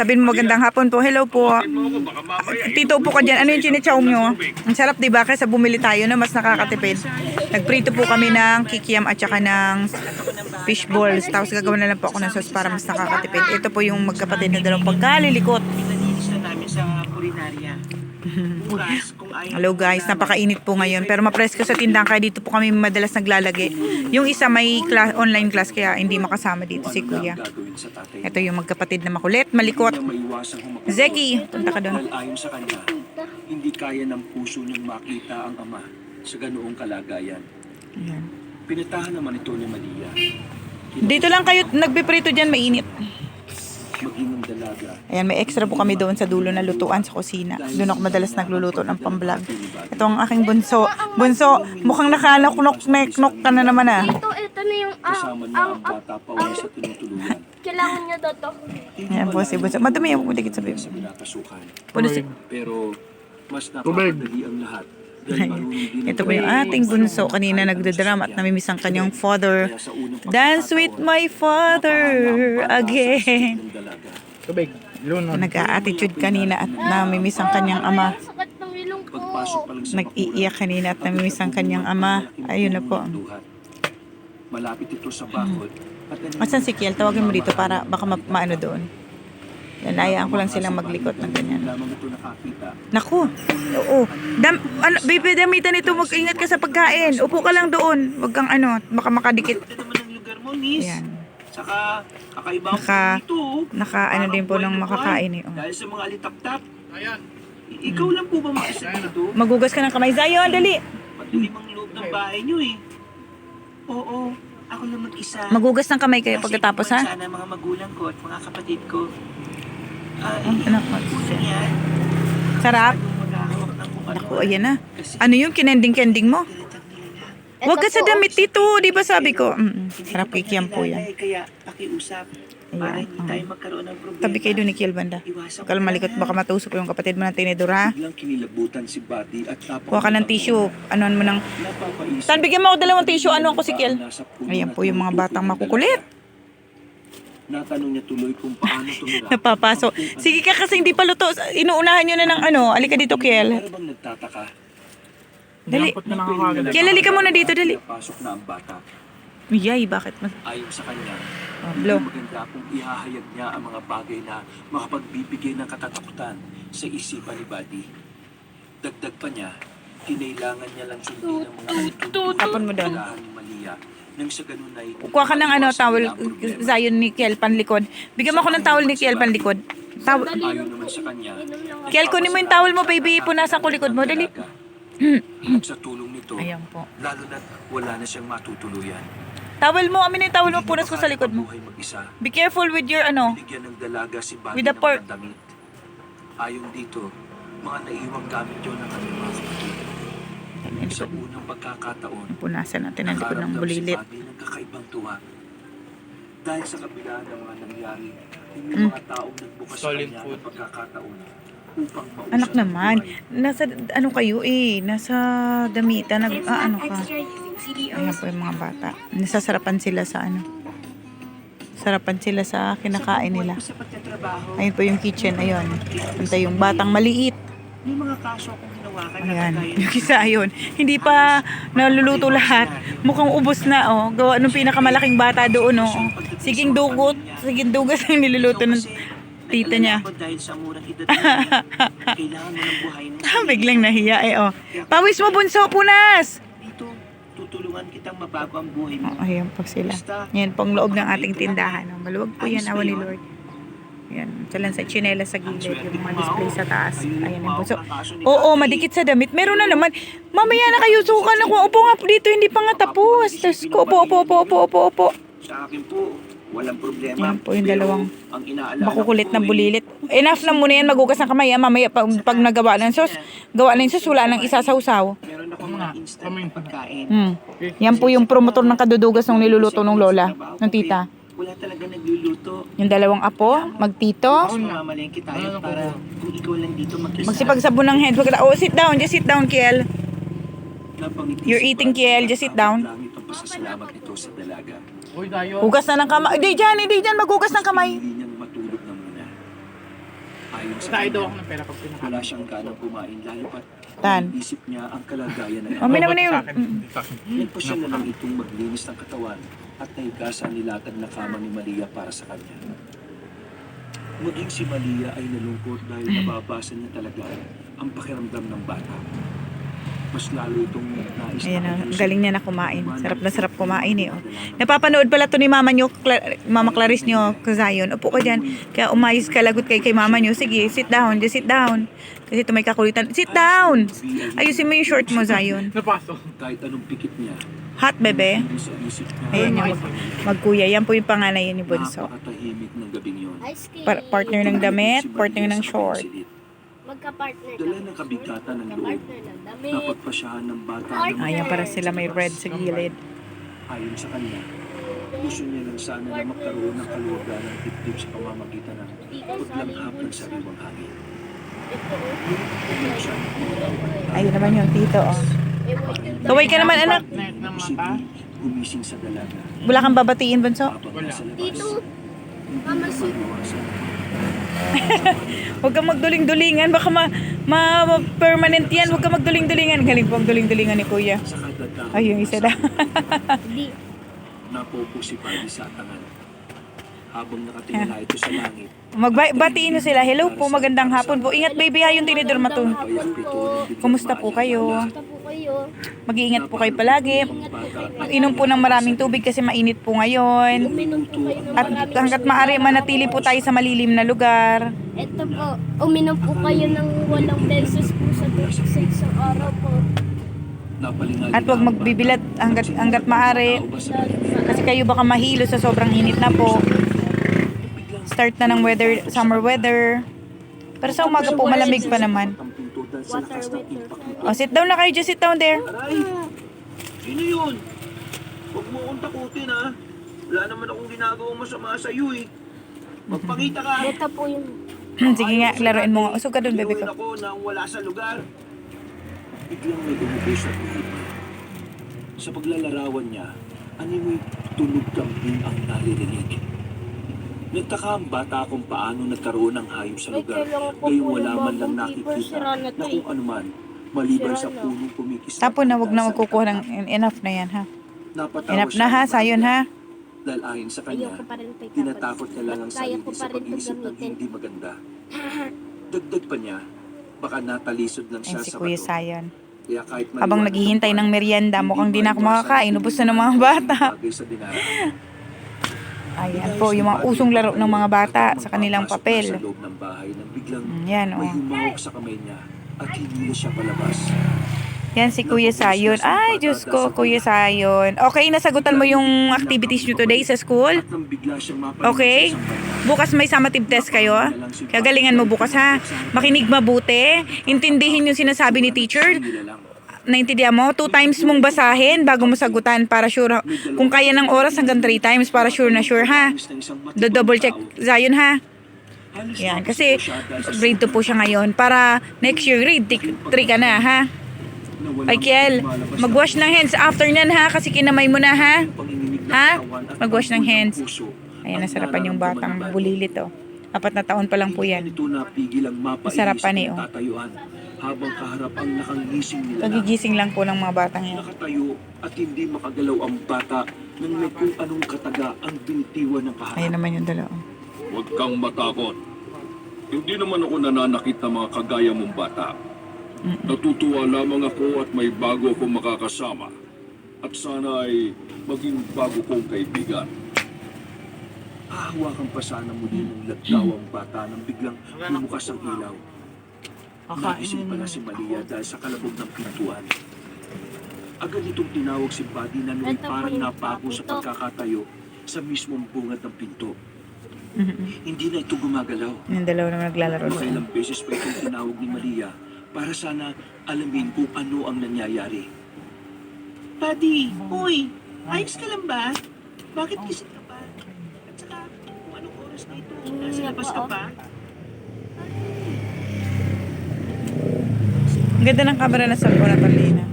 Sabihin mo magandang hapon po. Hello po. Tito po ka dyan. Ano yung chinichow nyo? Ang sarap diba? Kaysa bumili tayo na mas nakakatipid. Nagprito po kami ng kikiam at saka ng fish balls. Tapos gagawa na lang po ako ng sauce para mas nakakatipid. Ito po yung magkapatid na dalawang pagkalilikot. Pinalinis na namin sa kulinarya. Hello guys, napakainit po ngayon. Pero mapresko sa tindahan kaya dito po kami madalas naglalagay. Yung isa may class, online class kaya hindi makasama dito si kuya. Ito yung magkapatid na makulit, malikot. Zeki, punta ka doon. Dahil ayon sa kanya, hindi kaya ng puso niyang makita ang ama sa ganoong kalagayan. Ayan. Pinatahan naman ito ni Malia. Dito lang kayo nagpiprito dyan, mainit. Maging. Ayan, may extra po kami doon sa dulo na lutuan sa kusina. Doon ako madalas nagluluto ng pamblog. Ito ang aking bunso. Bunso, mukhang nakanok-nok nok ka na naman ah. Ito, ito na yung ang, Kasama niya ang, ang bata pa uwi sa tinutuluyan. kailangan niya daw to. Ayan po si bunso. Madumi yung dikit sa bibig. Sa si... Pero mas napakadali ang lahat. Ito po yung ating bunso. Kanina nagdadrama at namimiss ang kanyang father. Dance with my father again. Tubig. Luno. Nag-a-attitude kanina at namimiss ang kanyang ama. Nag-iiyak kanina at namimiss ang kanyang ama. Ayun na po. Malapit ito sa bakod. At ano- Asan si Kiel? Tawagin mo dito para baka ma- maano doon. Lanayaan ko lang silang maglikot ng ganyan. Naku, oo. Dam, ano, baby, damitan ito. Mag-ingat ka sa pagkain. Upo ka lang doon. Huwag kang ano, baka makadikit. Ito naman ang lugar mo, Nis. Ayan. Saka, kakaiba ang Naka- food dito. oh. naka- ano din po ng makakain eh, oh. Dahil sa mga alitap-tap. Ayan. Ikaw lang po ba makisa dito? Magugas ka ng kamay. Zayon, dali. Madilim ang loob ng bahay niyo eh. Oo, ako lang mag-isa. Magugas ng kamay kayo Kasi pagkatapos, ha? iwan Sana mga magulang ko at mga kapatid ko. Ay, Ang anak yan. Sarap. Kung ano. Naku, ayan na. Kasi Ano yung kinending-kending mo? Na. Huwag ka sa damit dito. Di ba sabi ko? Mm, pa kikiam po yan. eh, Kaya pakiusap. Para hindi tayo magkaroon ng problema. Tabi kayo doon ni Kiel Banda. Huwag malikot. Baka matusok yung kapatid mo ng tinidor, ha? Biglang kinilabutan si Buddy at napakita Kuha ka ng tissue. Anoan mo ng... Tan, bigyan mo ako dalawang tissue. Ano ako si Kiel? Ayan po yung mga batang ng makukulit. Natanong niya tuloy kung paano tumira. Napapasok. Sige ka kasi hindi pa luto. Inuunahan nyo na ng ano. Alika dito, Kiel. Pero bang nagtataka? Dali. Dapat na nakakagad. Kiel, halika muna dito, dali. Pasok na ang bata. Yay, bakit? Mas... Ayon sa kanya, Oh, hindi blow. maganda kung ihahayag niya ang mga bagay na makapagbibigay ng katatakutan sa isipan ni Buddy. Dagdag pa niya, kinailangan niya lang sundin ang mga Tapon mo doon. ni Malia nang sa ganun ay Kuha ka ng ano, towel. Zion ni Kiel, panlikod. Bigyan mo ako ng towel ni Kiel, panlikod. Towel. Ayon naman sa kanya. Kiel, kunin mo yung towel mo, baby. Punasan ko likod mo. Dali. At sa tulong nito, Ayan po. lalo na wala na siyang matutuluyan. Towel mo, amin yung towel mo. Punas ko sa likod mo. Buhay mag-isa. Be careful with your ano. Binigyan ng dalaga si Buddy With the ng pork. mga damit. Ayon dito, mga naiwang gamit yun ng kanyang mga kapatid. Sa unang pagkakataon, Punasan natin ang likod ng nakaramdam bulilit. si ng kakaibang tuwa. Dahil sa kabila ng mga nangyari, hindi Mm. mga taong nagbukas sa Solid kanya food. ng pagkakataon Anak naman. Nasa, ano kayo eh. Nasa damitan. Nag, ah, ano ka. Ayan po yung mga bata. Nasasarapan sila sa ano. Sarapan sila sa kinakain nila. Ayun po yung kitchen. Ayun. Punta yung batang maliit. may mga kaso akong hinawakan na Ayan. Yung isa ayun. Hindi pa naluluto lahat. Mukhang ubos na oh. Gawa nung pinakamalaking bata doon oh. Siging dugot. Siging dugas ang niluluto ng tita niya. Dahil sa murang edad na kailangan mo ng buhay ng Biglang nahiya eh oh. Pawis mo bunso, punas! Dito, tutulungan kitang mabago ang buhay mo. Oh, ayan po sila. Yan pong loob ng ating tindahan. Oh. Maluwag po yan, awa ni Lord. Yan. Lang sa chinela sa gilid, yung mga display sa taas. Ayan yung po. So, oo, madikit sa damit. Meron na naman. Mamaya na kayo, suka na ko. Upo nga po dito, hindi pa nga tapos. Tapos ko, upo, upo, upo, upo, upo, upo. Sa akin po, walang problema. Yan po yung Pero dalawang ang inaalala Makukulit ko na eh, bulilit. Enough na muna yan, magugas ng kamay. ah. Mamaya, pag, pag nagawa ng sos, gawa ng sos, wala nang isasawsaw. Meron ako mga instant Kamay. pagkain. Hmm. Yan po yung promotor ng kadudugas ng niluluto ng lola, ng tita. Wala talaga nagluluto. Yung dalawang apo, magtito. Mas mamamalengke tayo para kung ikaw lang dito mag-isa. Magsipagsabon ng. Wag ka- Oh, sit down. Just sit down, Kiel. Napangiti You're si eating, Kiel. Just sit down. Langit ang pasasalamat nito sa dalaga. Uy, tayo. Hugas na ng kamay. Hindi dyan, hindi dyan. Magugas ng kamay. Hindi niyang matulog na muna. sa Tayo daw kanya. ako ng pera pag pinakain. Wala siyang ganang kumain lalo pat Tan. isip niya ang kalagayan na Mami naman na yung... Sa akin. Mm. Sa akin. Nagpasya na lang itong maglinis ng katawan at nahiga sa nilatag na kama ni Maria para sa kanya. Maging si Maria ay nalungkot dahil nababasa niya talaga ang pakiramdam ng bata. Mas lalo itong nais Ayan na, ang galing niya na kumain. Sarap na sarap kumain eh. Oh. Napapanood pala to ni mama nyo, Cla- mama Clarice nyo, Kazayon. Upo ka dyan. Kaya umayos ka, lagot kay kay mama nyo. Sige, sit down, just sit down. Kasi ito may kakulitan. Sit down! Ayusin mo yung short mo, Zion. Napasok. Kahit anong pikit niya, Hot, bebe. Ayan yung magkuya. Yan po yung panganay yun ni Bunso. Napakatahimik ng gabing yun. Par- partner ng damit, partner ng short. Magka-partner Dala ng kabigatan ng loob. Magka-partner ng damit. Napagpasyahan ng bata Ay, na Ayan, para sila may red sa gilid. Ayon sa kanya, gusto niya lang sana na magkaroon ng kaluwagan ng dibdib sa pamamagitan ng paglanghap ng sariwang hangin. Kung siya Ayun naman yung tito, oh. Kaway ka naman, anak. Net ng si mata. gumising sa dalaga. Wala kang babatiin, Bunso? Habang Wala. nasa labas, Tito, hindi maiwasan. Huwag kang magduling-dulingan. Baka ma, ma, ma- permanent yan. Huwag kang magduling-dulingan. Galing po ang duling-dulingan ni Kuya. Ay, yung isa na. Hindi. Napopo si Paddy sa atangan. Habang nakatingala ito sa langit, Magbatiin mo sila. Hello po, magandang hapon po. Ingat baby ha, yung tinidor matun. Kumusta po kayo? Kumusta po kayo? Mag-iingat po kayo palagi. Inom po ng maraming tubig kasi mainit po ngayon. At hanggat maaari, manatili po tayo sa malilim na lugar. Ito po, uminom po kayo ng walang beses po sa, sa isang araw po. At huwag magbibilat hanggat, hanggat maaari. Kasi kayo baka mahilo sa sobrang init na po. Start na ng weather, summer weather. Pero sa umaga po, malamig pa naman. Water weather. O, sit down na kayo. Just sit down there. Aray! Sino yun? Huwag mo akong takutin ha. Wala naman akong ginagawang masama sa iyo eh. Magpakita ka. Ito po yung Sige nga, laruin mo nga. Usog ka doon, bebe ko. ako nang wala sa lugar. Biglang may tuhod niya. Sa paglalarawan niya, animoy tunog kambing ang naririnig. Nagtaka ang bata kung paano nagkaroon ng hayop sa lugar. Gayong wala man lang nakikita na to kung eh. anuman, maliban sa punong kumikis. Tapon na, wag na magkukuha ng enough na yan, ha? Napatawa Enough na, ha? Sayon, ha? Dahil ayon sa kanya, tinatakot niya lang ang sarili sa pag-iisip ng hindi maganda. Dagdag pa niya, baka natalisod lang siya si sa Kuya bato. Sayon. Kaya kahit Habang naghihintay ng merienda, mukhang di na ako makakain. Ubus na ng mga bata. Ayan po, yung mga usong laro ng mga bata sa kanilang papel. Sa loob ng bahay nang biglang Mm, Yan, may oh. humawak sa kamay niya at hindi na siya palabas. Yan si Kuya Sayon. Ay, Diyos ko, Kuya Sayon. Okay, nasagutan mo yung activities nyo today sa school? Okay. Bukas may summative test kayo, ah. Kaya galingan mo bukas, ha? Makinig mabuti. Intindihin yung sinasabi ni teacher. Naintindihan mo? Two times mong basahin bago mo sagutan para sure. Kung kaya ng oras hanggang three times para sure na sure, ha? Matipang Do-double check. Zion, ha? Yan, kasi grade 2 po siya ngayon. Para next year, grade 3 ka na, ha? Ay, Kiel, mag-wash ng hands after nyan, ha? Kasi kinamay mo na, ha? Ha? Mag-wash ng hands. Ayan, nasarapan yung batang bulilit, oh. Apat na taon pa lang po yan. Hindi nito napigil ang mapainis Masarapan na eh, oh. Habang kaharap ang nakangising nila na Kagigising lang po ng mga batang yan. nakatayo at hindi makagalaw ang bata nang may kung anong kataga ang binitiwan ng kaharap. Ayan naman yung dalawa. Huwag kang matakot. Hindi naman ako nananakit ng mga kagaya mong bata. Natutuwa lamang ako at may bago akong makakasama. At sana ay maging bago kong kaibigan. Hahawakan pa sana muli ng lagdaw ang bata nang biglang bumukas ang ilaw. Naisip pala si Maria dahil sa kalabog ng pintuan. Agad itong tinawag si Buddy na po parang yung napako sa pagkakatayo sa mismong bungad ng pinto. Hindi na ito gumagalaw. Yung dalawa na naglalaro doon. Makailang beses pa itong tinawag ni Maria para sana alamin kung ano ang nangyayari. Buddy, uy, ayos ka lang ba? Bakit gising ka pa? At saka, kung anong oras na ito, nasa labas ka pa? Ang ganda ng camera na sa na to, Lina.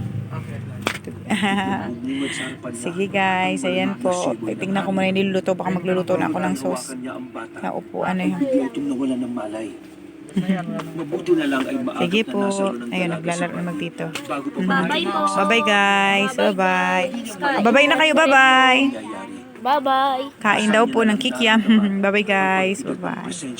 Bumungad sa harapan niya. Sige guys, ayan po. Tingnan ko muna yung niluluto. Baka magluluto na ako ng sauce. Hinahawakan niya ang bata. Sa upuan na yun. Itong nawala ng malay. Mabuti na lang ay maagap Sige na po. Ayun, naglalaro. Bago pa Bye-bye po. Bye-bye guys. Bye-bye. Bye-bye na kayo. Bye-bye. Bye-bye. Kain daw po ng kikiam. Bye-bye guys. Bye-bye.